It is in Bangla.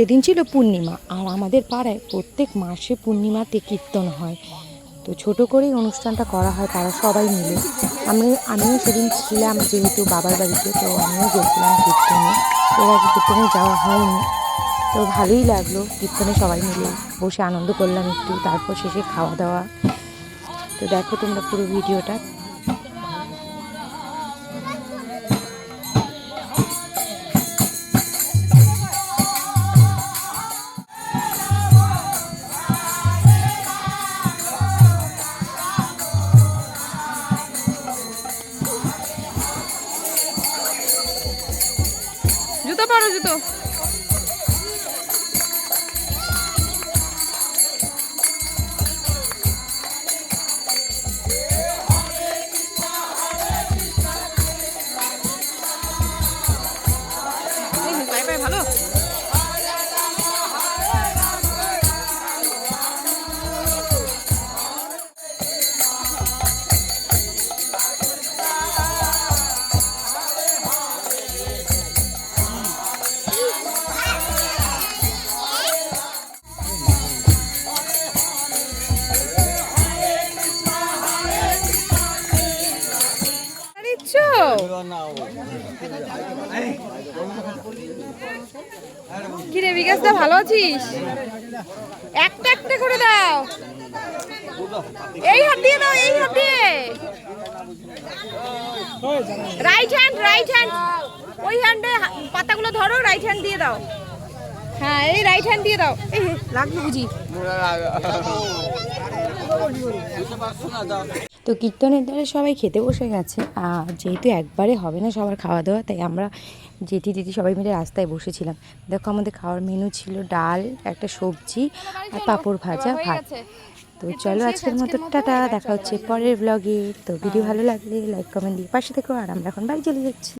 সেদিন ছিল পূর্ণিমা। আর আমাদের পাড়ায় প্রত্যেক মাসে পূর্ণিমাতে কীর্তন হয়। তো ছোট করেই অনুষ্ঠানটা করা হয় তারা সবাই মিলে। আমি, আমিও সেদিন ছিলাম যেহেতু বাবার বাড়িতে, তো আমিও গেছিলাম কীর্তনে। এর আগে কীর্তনে যাওয়া হয়নি। তো ভালোই লাগল কীর্তনে সবাই মিলে বসে আনন্দ করলাম একটু, তারপর শেষে খাওয়া দাওয়া। তো দেখো তোমরা পুরো ভিডিওটা পরো জুতো। দিচ্ছ কি রে বিকাশ দা, ভালো আছিস? একটা একটা করে দাও। এই হাত দিয়ে দাও, এই হাত দিয়ে। রাইট হ্যান্ড রাইট হ্যান্ড ওই হ্যান্ডে পাতাগুলো ধরো রাইট হ্যান্ড দিয়ে দাও। হ্যাঁ এই রাইট হ্যান্ড দিয়ে দাও। এই লাগবে বুঝি। তো কীর্তনের দ্বারা সবাই খেতে বসে গেছে। আর যেহেতু একবারে হবে না সবার খাওয়া দাওয়া তাই আমরা জেঠি দিদি সবাই মিলে রাস্তায় বসেছিলাম। দেখো আমাদের খাওয়ার মেনু ছিল ডাল, একটা সবজি আর পাঁপড় ভাজা ভাত। তো চলো আজকের মতো টাটা, দেখা হচ্ছে পরের ব্লগে তো ভিডিও ভালো লাগলে লাইক কমেন্ট দিয়ে পাশে থেকো। আর আমরা এখন বাড়ি চলে যাচ্ছি।